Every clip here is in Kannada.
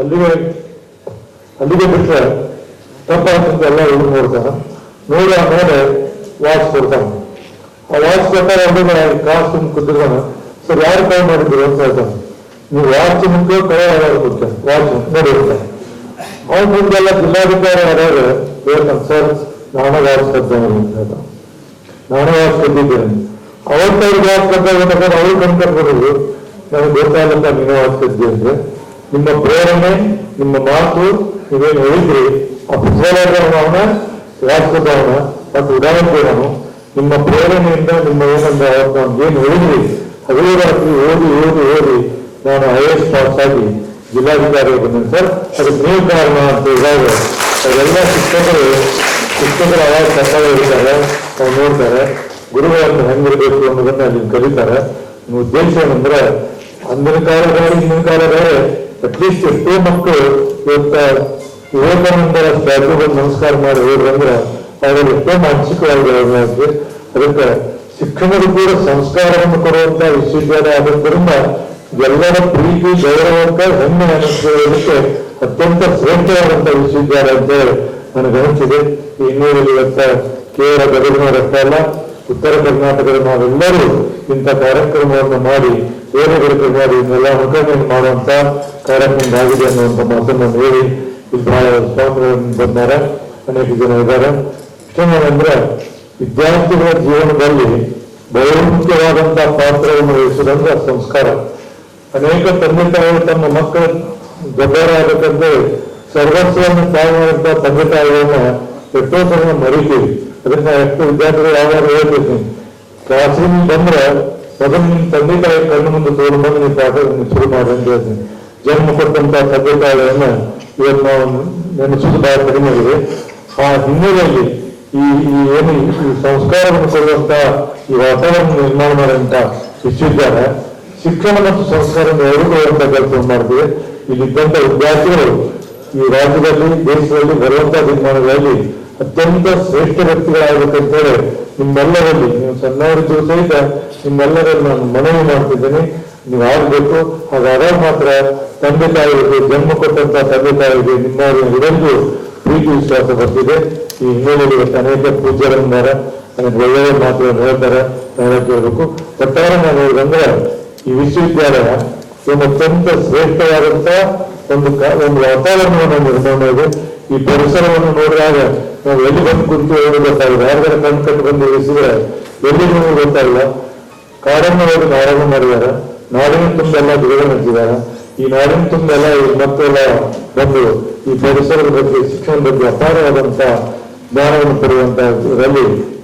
ಅಲ್ಲಿಗೆ ಅಲ್ಲಿಗೆ ಬಿಟ್ರೆ ತಪ್ಪಾಗ್ತದೆ ಎಲ್ಲ ಇವ್ರು ನೋಡ್ತಾನ ನೋಡಿ ಆಮೇಲೆ ವಾಚ್ ಕೊಡ್ತಾನೆ. ಆ ವಾಚ್ ಕೊಟ್ಟಾಗ ಅಂದ್ರೆ ಕಾಸು ತುಂಬ ಕುದ್ದಿರ್ತಾನ ಸರ್, ಯಾರು ಕಾಲ್ ಮಾಡಿದ್ರು ಅಂತ ಹೇಳ್ತಾನೆ. ನೀವು ವಾಚ್ ಮುಂದೆ ಕೈ ಮುಖ್ಯ ವಾಚ್ ನೋಡಿ ಹೇಳ್ತಾನೆ ಅವ್ನ ಮುಂದೆಲ್ಲ ಜಿಲ್ಲಾಧಿಕಾರಿ ಆದಾಗ ಹೇಳ್ತಾನೆ, ಸರ್, ನಾನು ವಾಚ್ ಕೊಡ್ತೇನೆ ಅಂತ ಹೇಳ್ತಾನೆ. ನಾನು ವಾಚ್ ಕೊಟ್ಟಿದ್ದೇನೆ. ಅವತ್ತವ್ರಿಗೆ ವಾಚ್ ಕೊಟ್ಟಾಗ ಅವ್ರು ಕಣ್ಕಟ್ಬಿಡೋದು ನನಗೆ ಗೊತ್ತಾಗಲ್ಲ ನೀನು ವಾಚ್ ಕೊಟ್ಟಿದ್ದೆ ಅಂದ್ರೆ ನಿಮ್ಮ ಪ್ರೇರಣೆ, ನಿಮ್ಮ ಮಾತು ನೀವೇನು ಹೇಳಿದ್ರಿ ಆ ಪುಸ್ತಕವನ್ನ ವಾಚ್ ಕದ್ದವನ ಮತ್ತು ಉದಾಹರಣೆಗಳನ್ನು ನಿಮ್ಮ ಪ್ರೇರಣೆಯಿಂದ ನಿಮ್ಮ ಏನಂದ ಏನು ಹೇಳಿದ್ರಿ ಹಗಲು ರಾತ್ರಿ ಓದಿ ಓದಿ ಓದಿ ನಾನು ಐ ಎಸ್ ಪಾಸ್ ಆಗಿ ಜಿಲ್ಲಾಧಿಕಾರಿ ಬಂದಿದ್ದೀನಿ ಸರ್, ಅದಕ್ಕೆ ನೀವು ಕಾರಣ ಅಂತ ಇದ್ದಾಗ ಅದೆಲ್ಲ ಶಿಕ್ಷಕರು, ಶಿಕ್ಷಕರ ಅವಾಗ ಕರ್ತವ್ಯ ಇರ್ತಾರೆ ಅವ್ರು ನೋಡ್ತಾರೆ ಗುರುಗಳನ್ನು ಹೆಂಗಿರ್ಬೇಕು ಅನ್ನೋದನ್ನ ಅಲ್ಲಿ ಕಲಿತಾರೆ ಉದ್ದೇಶ ಏನಂದ್ರೆ, ಅಂದಿನ ಕಾಲದಲ್ಲಿ, ಹಿಂದಿನ ಕಾಲ ಬೇರೆ ಅಟ್ಲೀಸ್ಟ್ ಎಷ್ಟೋ ಮಕ್ಕಳು ಇವತ್ತ ವಿವೇಕಾನಂದರ ಸ್ಟ್ಯಾಚ್ಯೂ ಬಂದು ನಮಸ್ಕಾರ ಮಾಡಿ ಹೋದ್ರಂದ್ರೆ ಅವರಲ್ಲಿ ಎಷ್ಟೋ ಮಾನಸಿಕವಾಗಿ ಅದಕ್ಕೆ ಶಿಕ್ಷಣದ ಕೂಡ ಸಂಸ್ಕಾರವನ್ನು ಕೊಡುವಂತ ವಿಶ್ವವಿದ್ಯಾಲಯ ಆದದ್ದರಿಂದ ಎಲ್ಲರ ಪ್ರೀತಿ ಅಂತ ಹೆಮ್ಮೆ ಅನಿಸಿಕೊಳ್ಳೋದಕ್ಕೆ ಅತ್ಯಂತ ಶ್ರೇಷ್ಠವಾದಂತ ವಿಶ್ವವಿದ್ಯಾಲಯ ಅಂತ ಹೇಳಿ ನನಗೆ ಅನಿಸಿದೆ. ಈ ಹಿನ್ನೆಲೆಯಲ್ಲಿ ಇವತ್ತ ಕೇವಲ ಗದಗಿನವರಷ್ಟೇ ಅಲ್ಲ ಉತ್ತರ ಕರ್ನಾಟಕದ ನಾವೆಲ್ಲರೂ ಇಂಥ ಕಾರ್ಯಕ್ರಮವನ್ನು ಮಾಡಿ ಬೇರೆ ಮಾಡಿ ಇನ್ನೆಲ್ಲ ಮುಖಂಡನ್ನು ಮಾಡುವಂತ ಕಾರ್ಯಕ್ರಮ ಆಗಿದೆ ಅನ್ನುವಂಥ ಮಾತನ್ನು ಹೇಳಿ ಸ್ವಾಮಿಗಳನ್ನು ಬಂದಾರೆ, ಅನೇಕ ಜನ ಇದ್ದಾರೆ. ಅಂದ್ರೆ ವಿದ್ಯಾರ್ಥಿಗಳ ಜೀವನದಲ್ಲಿ ಬಹುಮುಖ್ಯವಾದಂತಹ ಪಾತ್ರವನ್ನು ವಹಿಸುವುದಂದ್ರೆ ಸಂಸ್ಕಾರ. ಅನೇಕ ತಂದೆ ತಾಯಿಗಳು ತಮ್ಮ ಮಕ್ಕಳ ದೊಡ್ಡವರಾಗಬೇಕಂದ್ರೆ ಸರ್ವಸ್ವವನ್ನು ತಾಳುವಂತ ತಂದೆ ತಾಯಿಗಳನ್ನ ಎಷ್ಟೋ ಸಮಯ ಮರಿತೀವಿ ಅದನ್ನ ಎಷ್ಟು ವಿದ್ಯಾರ್ಥಿಗಳು ಯಾವಾಗ ಹೇಳ್ಬೇಕು. ಕ್ಲಾಸ್ ರೂಮ್ ಬಂದ್ರೆ ಮೊದಲು ನಿಮ್ ತಂದೆ ತಾಯಿ ಕಣ್ಣು ಮುಂದೆ ತೋರು ಬಂದು ನೀವು ಪಾಠ ಶುರು ಮಾಡಿ ಅಂತ ಹೇಳ್ತೀನಿ. ಜನ್ಮ ಕೊಟ್ಟಂತ ತಂದೆ ತಾಯಿಗಳನ್ನ ಇವತ್ತು ನಾವು ನೆನೆಸುವುದು ಬಹಳ ಕಡಿಮೆ ಇದೆ ಆ ಹಿನ್ನೆಲೆಯಲ್ಲಿ ಈ ಈ ಏನು ಈ ಸಂಸ್ಕಾರವನ್ನು ಕೊಡುವಂತ ಈ ವಾತಾವರಣ ನಿರ್ಮಾಣ ಮಾಡುವಂತ ವಿಶ್ವವಿದ್ಯಾಲಯ ಶಿಕ್ಷಣ ಮತ್ತು ಸಂಸ್ಕಾರ ಎರಡು ಕೊಡುವಂತ ಕೆಲಸ ಮಾಡ್ತೀವಿ ಇಲ್ಲಿದ್ದಂತ ವಿದ್ಯಾರ್ಥಿಗಳು ಈ ರಾಜ್ಯದಲ್ಲಿ, ದೇಶದಲ್ಲಿ ಬರುವಂತ ದಿನಮಾನಗಳಲ್ಲಿ ಅತ್ಯಂತ ಶ್ರೇಷ್ಠ ವ್ಯಕ್ತಿಗಳಾಗಬೇಕಂತೇಳಿ ನಿಮ್ಮೆಲ್ಲರಲ್ಲಿ, ನೀವು ಸಣ್ಣವರಿದ್ದು ಸಹಿತ ನಿಮ್ಮೆಲ್ಲರಲ್ಲಿ ನಾನು ಮನವಿ ಮಾಡ್ತಿದ್ದೇನೆ. ನೀವು ಆಗ್ಬೇಕು. ಹಾಗಾದಾಗ ಮಾತ್ರ ತಂದೆ ತಾಯಿಗಳಿಗೆ ಜನ್ಮ ಕೊಟ್ಟಂತ ತಂದೆ ತಾಯಿಗೆ ನಿಮ್ಮವರು ಇದೊಂದು ಪ್ರೀತಿ ವಿಶ್ವಾಸ ಬರ್ತಿದೆ. ಈ ಹಿನ್ನೆಲೆಯಲ್ಲಿ ಅನೇಕ ಪೂಜ್ಯರಿದ್ದಾರೆ ನನಗೆ ಒಳ್ಳೆಯ ಮಾತುಗಳನ್ನು ಹೇಳ್ತಾರೆ. ನಾನು ಕೇಳಬೇಕು. ಒಟ್ಟಾರೆ ನಾನು ಹೇಳಿದಂದ್ರೆ ಈ ವಿಶ್ವವಿದ್ಯಾಲಯ ಒಂದು ಅತ್ಯಂತ ಶ್ರೇಷ್ಠವಾದಂತ ಒಂದು ಒಂದು ವಾತಾವರಣವನ್ನು ನಿರ್ಮಾಣ ಇದೆ ಈ ಪರಿಸರವನ್ನು ನೋಡಿದಾಗ ನಾವು ಎಲ್ಲಿ ಬಂದು ಕುಂತು ಗೊತ್ತಾಗಿದೆ ಯಾರ್ದಾರ ಕಣ್ ಕಟ್ಟು ಬಂದು ಇಳಿಸಿದ್ರೆ ಎಲ್ಲಿ ಗೊತ್ತಾಗಿಲ್ಲ ಕಾಡನ್ನು ಹೋಗಿ ನಾಡನ್ನು ಮಾಡಿದ್ದಾರೆ. ನಾಡಿನ ತುಂಬೆಲ್ಲ ಬಿಡುಗಡೆ ಹಚ್ಚಿದ್ದಾರೆ ಈ ನಾಡಿನ ತುಂಬೆಲ್ಲ ಮಕ್ಕಳೆಲ್ಲ ಬಂದು ಈ ಪರಿಸರದ ಬಗ್ಗೆ, ಶಿಕ್ಷಣದ ಬಗ್ಗೆ ಅಪಾರವಾದಂತ ಜ್ಞಾನವನ್ನು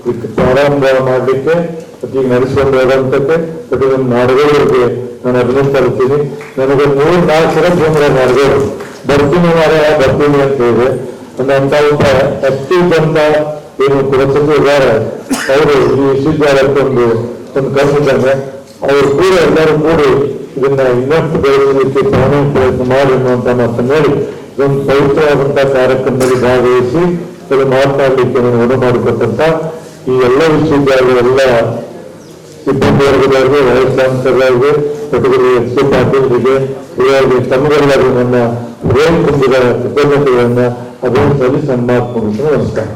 ಈ ಪ್ರಾರಂಭ ಮಾಡಲಿಕ್ಕೆ ಪ್ರತಿ ನಡೆಸಿಕೊಂಡು ಹೋದಂತಕ್ಕೆ ಪ್ರತಿಯೊಂದು ನಮ್ಮ ನಾಡುಗಳಿಗೆ ನಾನು ಅಭಿನಂದಿಸ್ತೀನಿ ನನಗೆ ಮೂರು ನಾಲ್ಕು ಸಲ ಕೇಂದ್ರ ನಾಡುಗಳು ಬರ್ತೀನಿ ಮಾರಾಯ ಬರ್ತೀನಿ ಅಂತ ಹೇಳಿದೆ. ಒಂದು ಅಂತ ಒಬ್ಬ ಅತಿ ಬಂದ ಏನು ಕುಲಸಚಿವ ಇದ್ದಾರೆ. ಅವರು ಈ ವಿಶ್ವವಿದ್ಯಾಲಯಕ್ಕೆ ಒಂದು ಒಂದು ಕಲ್ಪಿದ್ದಾರೆ ಅವರು ಕೂಡ ಎಲ್ಲರೂ ಕೂಡಿ ಇದನ್ನ ಇನ್ನಷ್ಟು ಬೆಳೆಸಲಿಕ್ಕೆ ತಾನೇ ಪ್ರಯತ್ನ ಮಾಡಿ ಅನ್ನುವಂತ ಮಾತನ್ನು ಹೇಳಿ, ಇದೊಂದು ಪವಿತ್ರವಾದಂತಹ ಕಾರ್ಯಕ್ರಮದಲ್ಲಿ ಭಾಗವಹಿಸಿ ಮಾತನಾಡಲಿಕ್ಕೆ ನಾನು ಒಣ ಮಾಡಿಕೊಟ್ಟಂತ ಈ ಎಲ್ಲ ವಿಶ್ವವಿದ್ಯಾಲಯಗಳ ಎಲ್ಲ ಸಿಬ್ಬಂದಿ ವರ್ಗದವರಿಗೆ ವಯಸ್ಸಾಂತರವರಿಗೆ ಚಾನ್ಸಲರ್ಗೆ ಪಾಟೀಲರಿಗೆ ಇವರಿಗೆ ತಮಗೆಲ್ಲರೂ ನನ್ನ ಹೃದಯ ತುಂಬಿದ ಕೃತಜ್ಞತೆಗಳನ್ನು ಅದನ್ನು ಸಲ್ಲಿಸಿ ಮಾತು ನಮಸ್ಕಾರ.